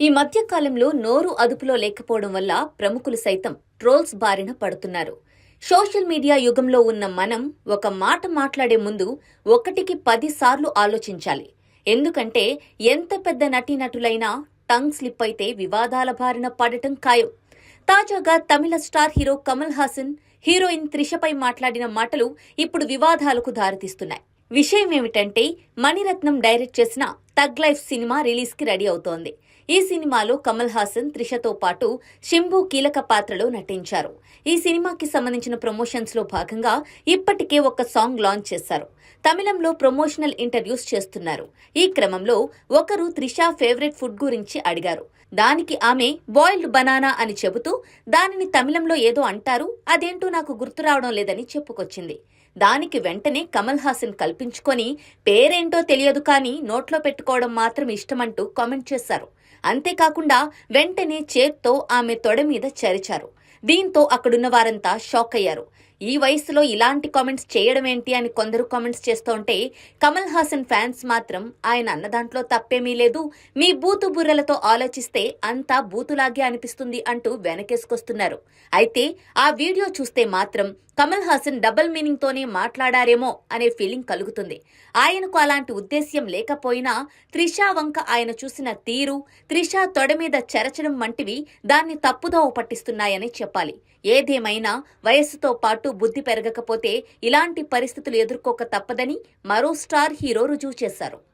ఈ మధ్య కాలంలో నోరు అదుపులో లేకపోవడం వల్ల ప్రముఖులు సైతం ట్రోల్స్ బారిన పడుతున్నారు. సోషల్ మీడియా యుగంలో ఉన్న మనం ఒక మాట మాట్లాడే ముందు ఒకటికి పదిసార్లు ఆలోచించాలి. ఎందుకంటే ఎంత పెద్ద నటీనటులైనా టంగ్ స్లిప్ అయితే వివాదాల బారిన పడటం ఖాయం. తాజాగా తమిళ star hero Kamal Haasan heroine త్రిషపై మాట్లాడిన మాటలు ఇప్పుడు వివాదాలకు దారితీస్తున్నాయి. విషయం ఏమిటంటే మణిరత్నం డైరెక్ట్ చేసిన తగ్ లైఫ్ సినిమా రిలీజ్కి రెడీ అవుతోంది. ఈ సినిమాలో కమల్ హాసన్ త్రిషతో పాటు శంభు కీలక పాత్రలో నటించారు. ఈ సినిమాకి సంబంధించిన ప్రమోషన్స్లో భాగంగా ఇప్పటికే ఒక సాంగ్ లాంచ్ చేశారు. తమిళంలో ప్రమోషనల్ ఇంటర్వ్యూస్ చేస్తున్నారు. ఈ క్రమంలో ఒకరు త్రిష ఫేవరెట్ ఫుడ్ గురించి అడిగారు. దానికి ఆమె బాయిల్డ్ బనానా అని చెబుతూ దానిని తమిళంలో ఏదో అంటారు అదేంటో నాకు గుర్తు రావడం లేదని చెప్పుకొచ్చింది. దానికి వెంటనే కమల్ హాసన్ కల్పించుకొని పేరేంటో తెలియదు కానీ నోట్లో పెట్టుకోవడం మాత్రం ఇష్టమంటూ కామెంట్ చేశారు. అంతేకాకుండా వెంటనే చేత్తో ఆమె తొడ మీద చరిచారు. దీంతో అక్కడున్న వారంతా షాక్ అయ్యారు ఈ వయసులో ఇలాంటి కామెంట్స్ చేయడం ఏంటి అని కొందరు కామెంట్స్ చేస్తుంటే కమల్ హాసన్ ఫ్యాన్స్ మాత్రం ఆయన అన్న దాంట్లో తప్పేమీ లేదు. మీ బూతు బుర్రలతో ఆలోచిస్తే అంతా బూతులాగే అనిపిస్తుంది అంటూ వెనకేసుకొస్తున్నారు. అయితే ఆ వీడియో చూస్తే మాత్రం కమల్ హాసన్ డబుల్ మీనింగ్ తోనే మాట్లాడారేమో అనే ఫీలింగ్ కలుగుతుంది. ఆయనకు అలాంటి ఉద్దేశ్యం లేకపోయినా త్రిషా వంక ఆయన చూసిన తీరు త్రిషా తొడ మీద చెరచడం వంటివి దాన్ని తప్పుదోవ పట్టిస్తున్నాయని చెప్పాలి. ఏదేమైనా వయస్సుతో పాటు బుద్ధి పెరగకపోతే ఇలాంటి పరిస్థితులు ఎదుర్కోక తప్పదని మరో స్టార్ హీరో రుజువు చేశారు.